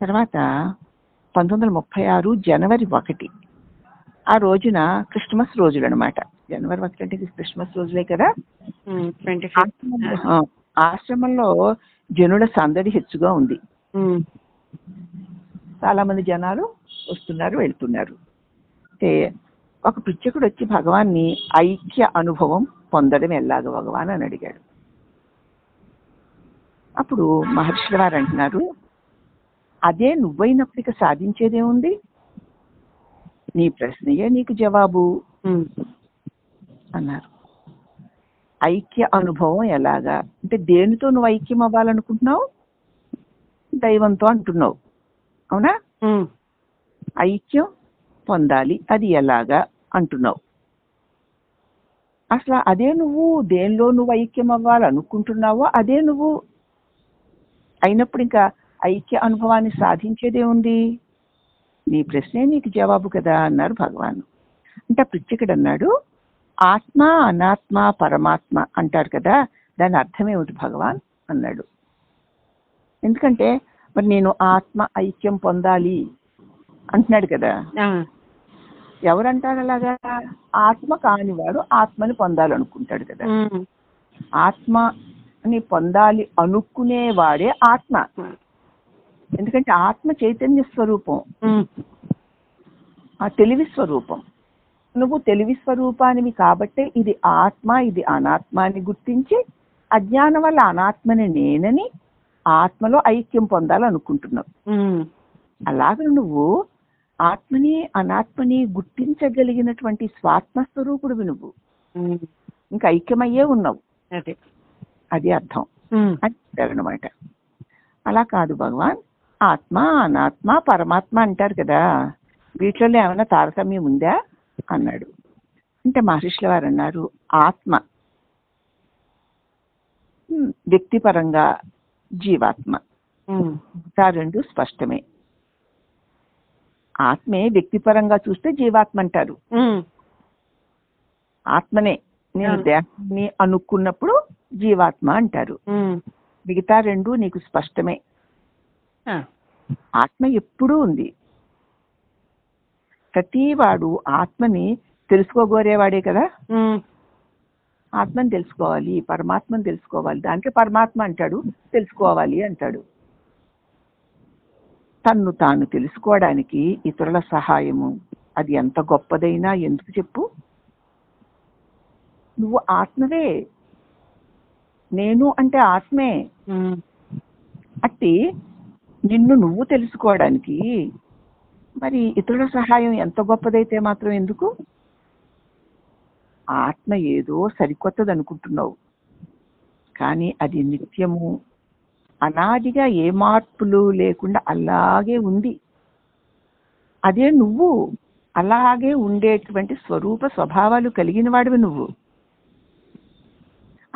తర్వాత పంతొమ్మిది వందల ముప్పై ఆరు జనవరి ఒకటి. ఆ రోజున క్రిస్మస్ రోజులు అనమాట జనవరి ఒకటి అంటే క్రిస్మస్ రోజులే కదా. ఆశ్రమంలో జనుల సందడి హెచ్చుగా ఉంది. చాలా మంది జనాలు వస్తున్నారు వెళ్తున్నారు. అయితే ఒక పిచ్చకుడు వచ్చి భగవాన్ని ఐక్య అనుభవం పొందడం ఎలాగ భగవాన్ అని అడిగాడు. అప్పుడు మహర్షుల వారు అంటున్నారు అదే నువ్వైనప్పటికీ సాధించేదేముంది నీ ప్రశ్నయే నీకు జవాబు. అన్నారు. ఐక్య అనుభవం ఎలాగా? అంటే దేనితో నువ్వు ఐక్యం అవ్వాలనుకుంటున్నావు? దైవంతో అంటున్నావు. అవునా? ఐక్యం పొందాలి. అది ఎలాగా అంటున్నావు? అసలు అదే నువ్వు దేనిలో నువ్వు ఐక్యం అవ్వాలనుకుంటున్నావో అదే నువ్వు. అయినప్పుడు ఇంకా ఐక్య అనుభవాన్ని సాధించేదే ఉంది? నీ ప్రశ్నే నీకు జవాబు కదా అన్నారు భగవాన్. అంటే ప్రత్యేకుడు అన్నాడు ఆత్మ అనాత్మ పరమాత్మ అంటారు కదా దాని అర్థం ఏమిటి భగవాన్? అన్నాడు. ఎందుకంటే మరి నేను ఆత్మ ఐక్యం పొందాలి అంటున్నాడు కదా. ఎవరంటారు అలాగా? ఆత్మ కానివాడు ఆత్మని పొందాలనుకుంటాడు కదా. ఆత్మని పొందాలి అనుకునేవాడే ఆత్మ. ఎందుకంటే ఆత్మ చైతన్య స్వరూపం. ఆ తెలివి స్వరూపం. నువ్వు తెలివి స్వరూపానివి కాబట్టే ఇది ఆత్మ ఇది అనాత్మ అని గుర్తించి అజ్ఞానం వల్ల అనాత్మని నేనని ఆత్మలో ఐక్యం పొందాలనుకుంటున్నావు. అలాగే నువ్వు ఆత్మని అనాత్మని గుర్తించగలిగినటువంటి స్వాత్మ స్వరూపుడివి నువ్వు. ఇంకా ఐక్యమయ్యే ఉన్నావు. అదే. అది అర్థం. అని అనమాట అలా కాదు భగవాన్. ఆత్మ అనాత్మ పరమాత్మ అంటారు కదా. వీటిలో ఏమైనా తారతమ్యం ఉందా? అన్నాడు. అంటే మహర్షుల వారు అన్నారు ఆత్మ. వ్యక్తిపరంగా జీవాత్మ. మిగతా రెండు స్పష్టమే. ఆత్మే వ్యక్తిపరంగా చూస్తే జీవాత్మ అంటారు. ఆత్మనే నేను. దేహాన్ని అనుకున్నప్పుడు జీవాత్మ అంటారు. మిగతా రెండు నీకు స్పష్టమే. ఆత్మ ఎప్పుడూ ఉంది. ప్రతివాడు ఆత్మని తెలుసుకోగోరేవాడే కదా. ఆత్మని తెలుసుకోవాలి పరమాత్మని తెలుసుకోవాలి. దాంట్లో పరమాత్మ అంటాడు తెలుసుకోవాలి అంటాడు. తన్ను తాను తెలుసుకోవడానికి ఇతరుల సహాయము. అది ఎంత గొప్పదైనా ఎందుకు చెప్పు? నువ్వు ఆత్మవే. నేను అంటే ఆత్మే. అట్టి నిన్ను నువ్వు తెలుసుకోవడానికి. మరి ఇతరుల సహాయం ఎంత గొప్పదైతే మాత్రం ఎందుకు? ఆత్మ ఏదో సరికొత్తది అనుకుంటున్నావు కానీ అది నిత్యము. అనాదిగా ఏ మార్పులు లేకుండా అలాగే ఉంది. అదే నువ్వు. అలాగే ఉండేటువంటి స్వరూప స్వభావాలు కలిగిన వాడివి నువ్వు.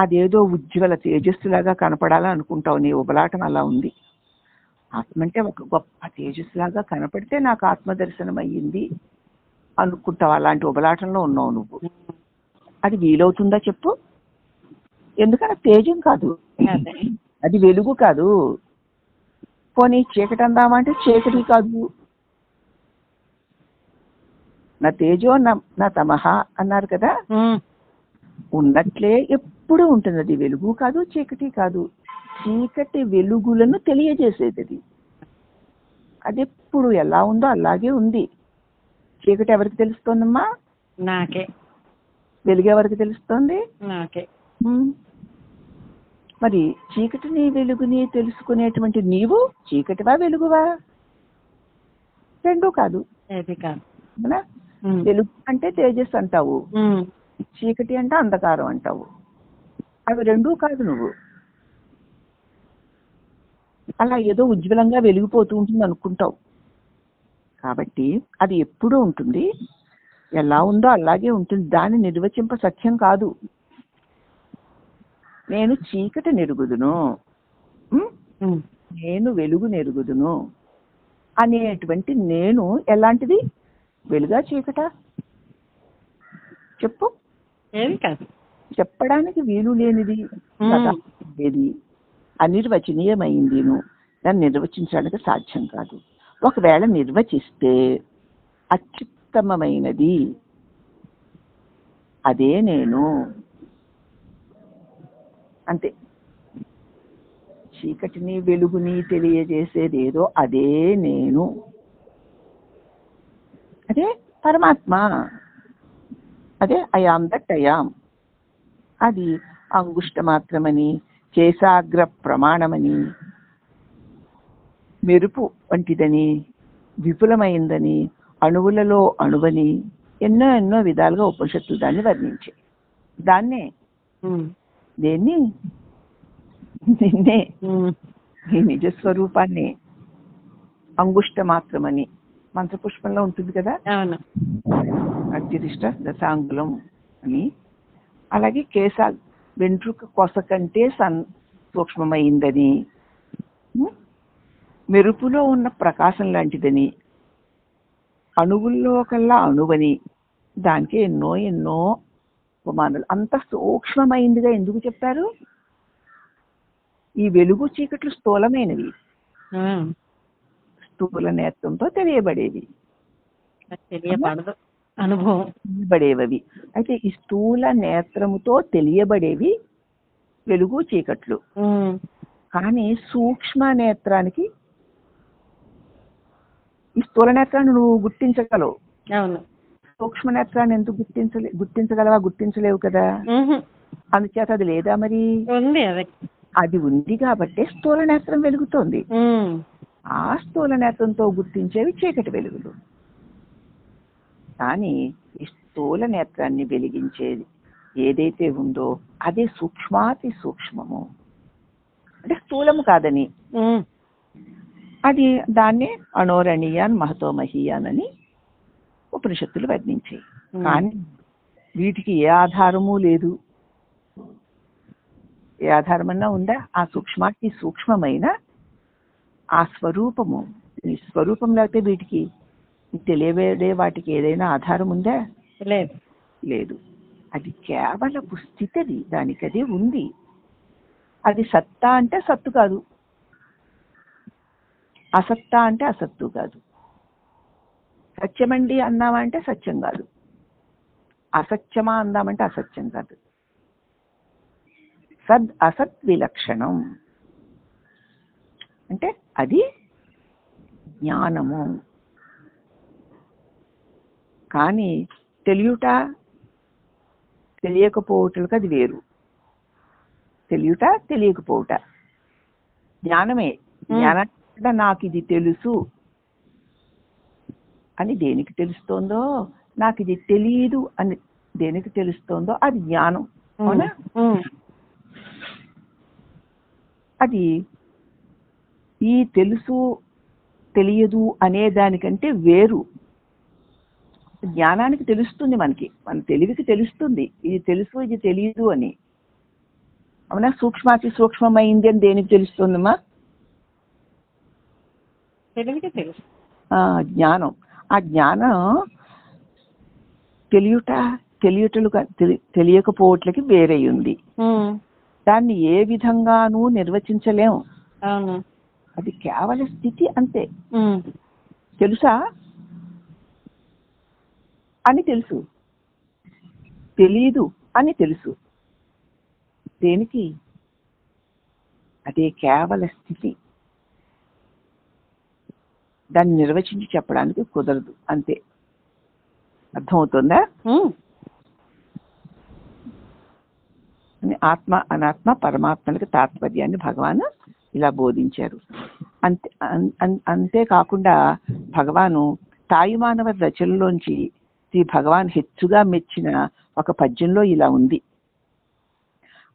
అదేదో ఉజ్వల తేజస్సులాగా కనపడాలని అనుకుంటావు నీ ఉబలాటం అలా ఉంది. ఆత్మ అంటే ఒక గొప్ప తేజస్సులాగా కనపడితే నాకు ఆత్మ దర్శనం అయ్యింది అనుకుంటావు. అలాంటి ఉబలాటంలో ఉన్నావు నువ్వు. అది వీలవుతుందా చెప్పు? ఎందుకంటే తేజం కాదు. అదే. వెలుగు కాదు. పోనీ చీకటి అందామంటే చీకటి కాదు. నా తేజో నా నా తమహ అన్నారు కదా. ఉన్నట్లే ఎప్పుడు ఉంటుంది. అది వెలుగు కాదు చీకటి కాదు. చీకటి వెలుగులను తెలియజేసేది. అది అది ఎప్పుడు ఎలా ఉందో అలాగే ఉంది. చీకటి ఎవరికి తెలుస్తోందమ్మా? నాకే. వెలుగు ఎవరికి తెలుస్తోంది? నాకే. మరి చీకటిని వెలుగుని తెలుసుకునేటువంటి నీవు చీకటివా వెలుగువా? రెండూ కాదు. అవునా? వెలుగు అంటే తేజస్ అంటావు. చీకటి అంటే అంధకారం అంటావు. అవి రెండూ కాదు నువ్వు. అలా ఏదో ఉజ్వలంగా వెలిగిపోతూ ఉంటుంది అనుకుంటావు. కాబట్టి అది ఎప్పుడూ ఉంటుంది. ఎలా ఉందో అలాగే ఉంటుంది. దాన్ని నిర్వచింప సత్యం కాదు. నేను చీకటి నెరుగుదును. నేను వెలుగు నెరుగుదును. అనేటువంటి నేను ఎలాంటిది? వెలుగా చీకట? చెప్పు. ఏది కాదు. చెప్పడానికి వీలు లేనిది అనిర్వచనీయమైందిను. దాన్ని నిర్వచించడానికి సాధ్యం కాదు. ఒకవేళ నిర్వచిస్తే అత్యుత్తమమైనది. అదే నేను. అంతే. చీకటిని వెలుగుని తెలియజేసేది ఏదో అదే నేను. అదే పరమాత్మ. అదే అయాం దట్ అయాం అది అంగుష్ట మాత్రమని కేశాగ్ర ప్రమాణమని మెరుపు వంటిదని విపులమైందని అణువులలో అణువని ఎన్నో ఎన్నో విధాలుగా ఉపనిషత్తులు దాన్ని వర్ణించాయి. దాన్నే దేన్ని? నిన్నే. నీ నిజ స్వరూపాన్ని అంగుష్ట మాత్రమని మంత్రపుష్పంలో ఉంటుంది కదా? అవును. అత్యధిష్ట దశాంగులం అని. అలాగే కేశ వెంట్రుక కొస కంటే సన్ సూక్ష్మమైందని? మెరుపులో ఉన్న ప్రకాశం లాంటిదని అణువుల్లో కల్లా అణువని దానికి ఎన్నో ఎన్నో ఉపమానాలు. అంత సూక్ష్మమైందిగా ఎందుకు చెప్పారు? ఈ వెలుగు చీకట్లు స్థూలమైనవి. స్థూల నేత్రంతో తెలియబడేవి. అనుభవం. తెలియబడేవి అయితే ఈ స్థూల నేత్రముతో తెలియబడేవి వెలుగు చీకట్లు. కానీ సూక్ష్మ నేత్రానికి ఈ స్థూల నేత్రాన్ని నువ్వు గుర్తించగలవు. అవును. సూక్ష్మ నేత్రాన్ని ఎందుకు గుర్తించలే గుర్తించగలవా? గుర్తించలేవు కదా. అందుచేత అది లేదా మరి? ఉంది అది. ఉంది కాబట్టి స్థూల నేత్రం వెలుగుతోంది. ఆ స్థూల నేత్రంతో గుర్తించేవి చీకటి వెలుగులు. కానీ ఈ స్థూల నేత్రాన్ని వెలిగించేది ఏదైతే ఉందో అదే సూక్ష్మాతి సూక్ష్మము. అంటే స్థూలము కాదని. అది దాన్నే అణోరణీయాన్ మహతో మహీయాన్ అని ఉపనిషత్తులు వర్ణించాయి. కానీ వీటికి ఏ ఆధారము లేదు. ఏ ఆధారమన్నా ఉందా? ఆ సూక్ష్మాతి సూక్ష్మమైన ఆ స్వరూపము. ఈ స్వరూపం లేకపోతే వీటికి తెలియబడే వాటికి ఏదైనా ఆధారం ఉందా? లేదు. లేదు. అది కేవలపు స్థితి అది దానికి అది ఉంది. అది సత్తా అంటే సత్తు కాదు. అసత్త అంటే అసత్తు కాదు. సత్యమండి అన్నామంటే సత్యం కాదు. అసత్యమా అందామంటే అసత్యం కాదు. సద్ అసత్ విలక్షణం. అంటే అది జ్ఞానము. కానీ తెలియుట తెలియకపోవటలకు అది వేరు. తెలియుట తెలియకపోవుట. జ్ఞానమే. జ్ఞానం నాకు ఇది తెలుసు అని దేనికి తెలుస్తోందో నాకు ఇది తెలియదు అని దేనికి తెలుస్తోందో అది జ్ఞానం. అవునా? అది ఈ తెలుసు తెలియదు అనే దానికంటే వేరు. జ్ఞానానికి తెలుస్తుంది మనకి. మన తెలివికి తెలుస్తుంది. ఇది తెలుసు ఇది తెలియదు అని. అవునా? సూక్ష్మాతి సూక్ష్మమైంది అని దేనికి తెలుస్తుందమ్మా? తెలివికి తెలుసు. జ్ఞానం. ఆ జ్ఞానం తెలియట తెలియటలు తెలియకపోవట్లకి వేరే ఉంది దాన్ని ఏ విధంగానూ నిర్వచించలేం. అవును. అది కేవల స్థితి అంతే. తెలుసా? అని తెలుసు. తెలీదు అని తెలుసు. దేనికి? అదే కేవల స్థితి. దాన్ని నిర్వచించి చెప్పడానికి కుదరదు. అంతే. అర్థమవుతుందా? ఆత్మ అనాత్మ పరమాత్మలకు తాత్పర్యాన్ని భగవాన్ ఇలా బోధించారు. అంతే అంతేకాకుండా భగవాను తాయుమానవ రచనలోంచి శ్రీ భగవాన్ హెచ్చుగా మెచ్చిన ఒక పద్యంలో ఇలా ఉంది.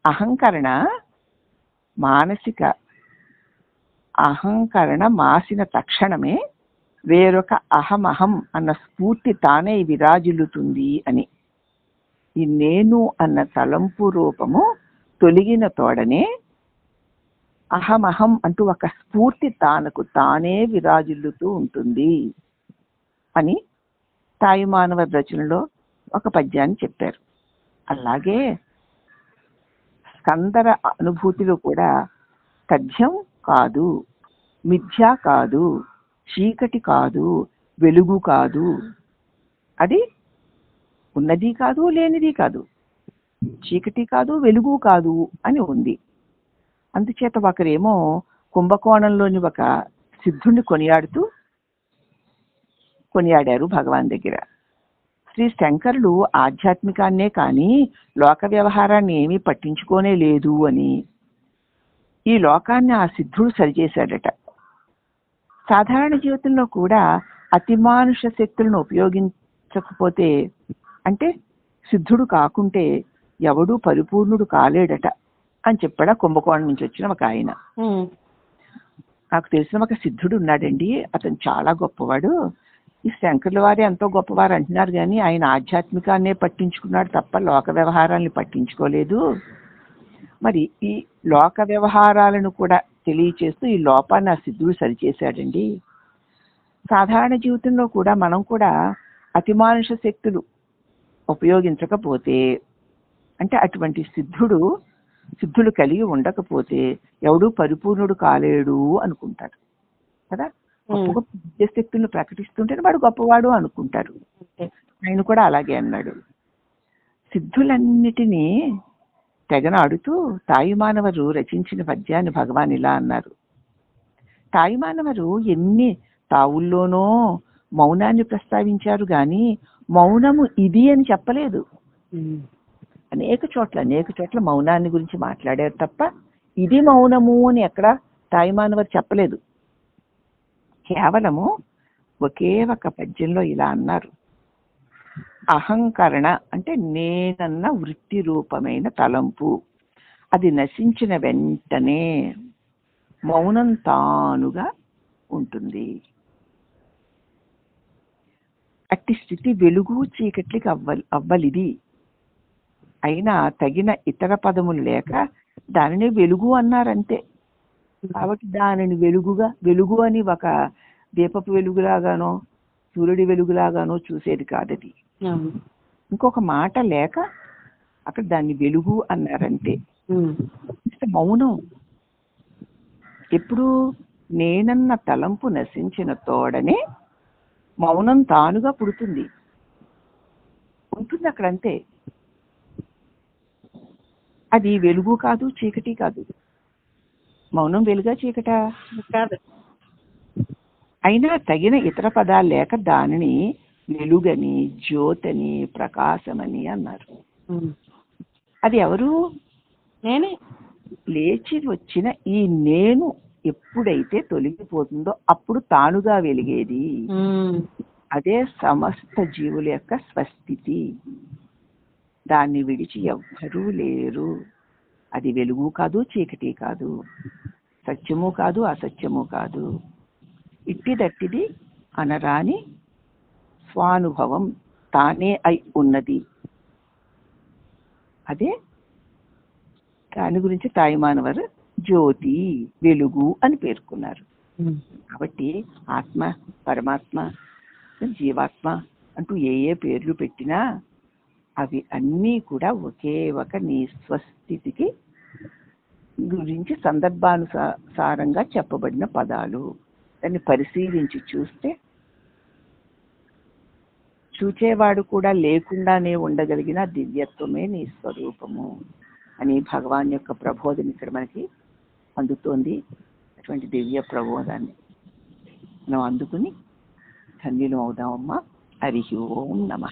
అహంకరణ మానసిక అహంకరణ మాసిన తక్షణమే వేరొక అహమహం అన్న స్ఫూర్తి తానే విరాజిల్లుతుంది అని. ఈ నేను అన్న తలంపు రూపము తొలగిన తోడనే అహమహం అంటూ ఒక స్ఫూర్తి తానకు తానే విరాజిల్లుతూ ఉంటుంది అని తాయుమానవ రచనలో ఒక పద్యాన్ని చెప్పారు. అలాగే స్కందర అనుభూతిలో కూడా తథ్యం కాదు. మిథ్య కాదు. చీకటి కాదు. వెలుగు కాదు. అది ఉన్నది కాదు లేనిది కాదు. చీకటి కాదు వెలుగు కాదు అని ఉంది. అందుచేత ఒకరేమో కుంభకోణంలోని ఒక సిద్ధుణ్ణి కొనియాడుతూ కొనియాడారు భగవాన్ దగ్గర. శ్రీ శంకరులు ఆధ్యాత్మికాన్నే కానీ లోక వ్యవహారాన్ని ఏమీ పట్టించుకోనే లేదు అని ఈ లోకాన్ని ఆ సిద్ధుడు సరిచేశాడట. సాధారణ జీవితంలో కూడా అతిమానుష శక్తులను ఉపయోగించకపోతే అంటే సిద్ధుడు కాకుంటే ఎవడూ పరిపూర్ణుడు కాలేడట అని చెప్పాడు కుంభకోణం నుంచి వచ్చిన ఒక ఆయన. నాకు తెలిసిన ఒక సిద్ధుడు ఉన్నాడండి. అతను చాలా గొప్పవాడు. ఈ శంకర్ల వారే ఎంతో గొప్పవారు అంటున్నారు కానీ ఆయన ఆధ్యాత్మికాన్నే పట్టించుకున్నాడు తప్ప లోక వ్యవహారాల్ని పట్టించుకోలేదు. మరి ఈ లోక వ్యవహారాలను కూడా తెలియచేస్తూ ఈ లోపాన్ని ఆ సిద్ధుడు సరిచేశాడండి. సాధారణ జీవితంలో కూడా మనం కూడా అతిమానుష శక్తులు ఉపయోగించకపోతే అంటే అటువంటి సిద్ధుడు సిద్ధులు కలిగి ఉండకపోతే ఎవడూ పరిపూర్ణుడు కాలేడు అనుకుంటారు కదా? గొప్ప శక్తులను ప్రకటిస్తుంటే వాడు గొప్పవాడు అనుకుంటారు. ఆయన కూడా అలాగే అన్నాడు. సిద్ధులన్నిటినీ తెగనాడుతూ తాయుమానవరు రచించిన పద్యాన్ని భగవాన్ ఇలా అన్నారు. తాయుమానవరు ఎన్ని తావుల్లోనో మౌనాన్ని ప్రస్తావించారు గాని మౌనము ఇది అని చెప్పలేదు. అనేక చోట్ల అనేక చోట్ల మౌనాన్ని గురించి మాట్లాడారు తప్ప ఇది మౌనము అని ఎక్కడ తాయిమానవారు చెప్పలేదు. కేవలము ఒకే ఒక పద్యంలో ఇలా అన్నారు. అహంకరణ అంటే నేనన్న వృత్తి రూపమైన తలంపు. అది నశించిన వెంటనే మౌనం తానుగా ఉంటుంది. అట్టి స్థితి వెలుగు చీకట్లకి అవ్వలి అవ్వలిది. అయినా తగిన ఇతర పదములు లేక దానిని వెలుగు అన్నారంతే. కాబట్టి దానిని వెలుగుగా వెలుగు అని ఒక దీపపు వెలుగులాగానో సూర్యుడి వెలుగులాగానో చూసేది కాదది. ఇంకొక మాట లేక అక్కడ దాన్ని వెలుగు అన్నారంతే. అంటే మౌనం. ఎప్పుడు నేనన్న తలంపు నశించిన తోడనే మౌనం తానుగా పుడుతుంది. ఉంటుంది అక్కడ అంతే అది వెలుగు కాదు చీకటి కాదు. మౌనం వెలుగా చీకటా? కాదు. అయినా తగిన ఇతర పదాలు లేక దానిని వెలుగని జ్యోతని ప్రకాశమని అన్నారు. అది ఎవరు? నేనే. లేచి వచ్చిన ఈ నేను ఎప్పుడైతే తొలగిపోతుందో అప్పుడు తానుగా వెలిగేది. అదే సమస్త జీవుల యొక్క స్వస్థితి. దాన్ని విడిచి ఎవ్వరూ లేరు. అది వెలుగు కాదు చీకటి కాదు. సత్యము కాదు అసత్యము కాదు. ఇట్టిదట్టిది అనరాని స్వానుభవం తానే అయి ఉన్నది. అదే దాని గురించి తాయిమానవారు జ్యోతి వెలుగు అని పేర్కొన్నారు. కాబట్టి ఆత్మ పరమాత్మ జీవాత్మ అంటూ ఏ ఏ పేర్లు పెట్టినా అవి అన్నీ కూడా ఒకే ఒక నీ స్వస్థితికి గురించి సందర్భానుసారంగా చెప్పబడిన పదాలు. దాన్ని పరిశీలించి చూస్తే చూచేవాడు కూడా లేకుండానే ఉండగలిగిన దివ్యత్వమే నీ స్వరూపము అని భగవాన్ యొక్క ప్రబోధం ఇక్కడ మనకి అందుతోంది. అటువంటి దివ్య ప్రబోధాన్ని మనం అందుకుని ధన్యులు అవుదామమ్మా. హరి ఓం నమ.